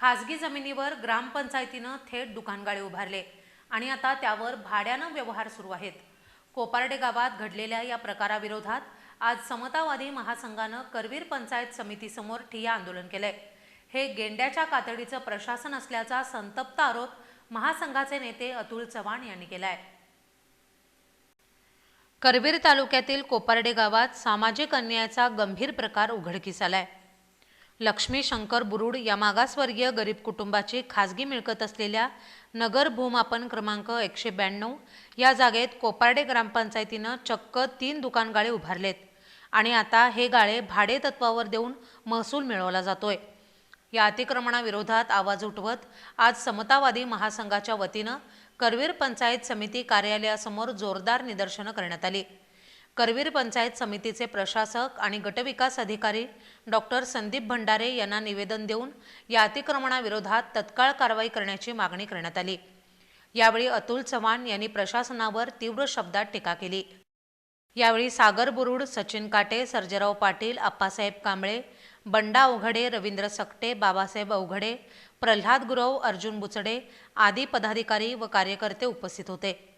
खासगी जमिनीवर ग्रामपंचायतीनं थेट दुकानगाळे उभारले आणि आता त्यावर भाड्यानं व्यवहार सुरू आहेत. कोपार्डे गावात घडलेल्या या प्रकाराविरोधात आज समतावादी महासंघानं करवीर पंचायत समितीसमोर ठिय्या आंदोलन केलंय. हे गेंड्याच्या कातडीचं प्रशासन असल्याचा संतप्त आरोप महासंघाचे नेते अतुल चव्हाण यांनी केलाय. करवीर तालुक्यातील कोपार्डे गावात सामाजिक अन्यायाचा गंभीर प्रकार उघडकीस आलाय. लक्ष्मी शंकर बुरुड या मागासवर्गीय गरीब कुटुंबाची खाजगी मिळकत असलेल्या नगर भूमापन क्रमांक एकशे ब्याण्णव या जागेत कोपार्डे ग्रामपंचायतीनं चक्क तीन दुकान गाळे उभारलेत आणि आता हे गाळे भाडे तत्वावर देऊन महसूल मिळवला जातोय. या अतिक्रमणाविरोधात आवाज उठवत आज समतावादी महासंघाच्या वतीनं करवीर पंचायत समिती कार्यालयासमोर जोरदार निदर्शनं करण्यात आली. करवीर पंचायत समितीचे प्रशासक आणि गटविकास अधिकारी डॉक्टर संदीप भंडारे यांना निवेदन देऊन या अतिक्रमणाविरोधात तत्काळ कारवाई करण्याची मागणी करण्यात आली. यावेळी अतुल चव्हाण यांनी प्रशासनावर तीव्र शब्दात टीका केली. यावेळी सागर बुरुड सचिन काटे सर्जेराव पाटील आप्पासाहेब कांबळे बंडा अवघडे रवींद्र सकटे बाबासाहेब अवघडे प्रल्हाद गुरव अर्जुन बुचडे आदी पदाधिकारी व कार्यकर्ते उपस्थित होते.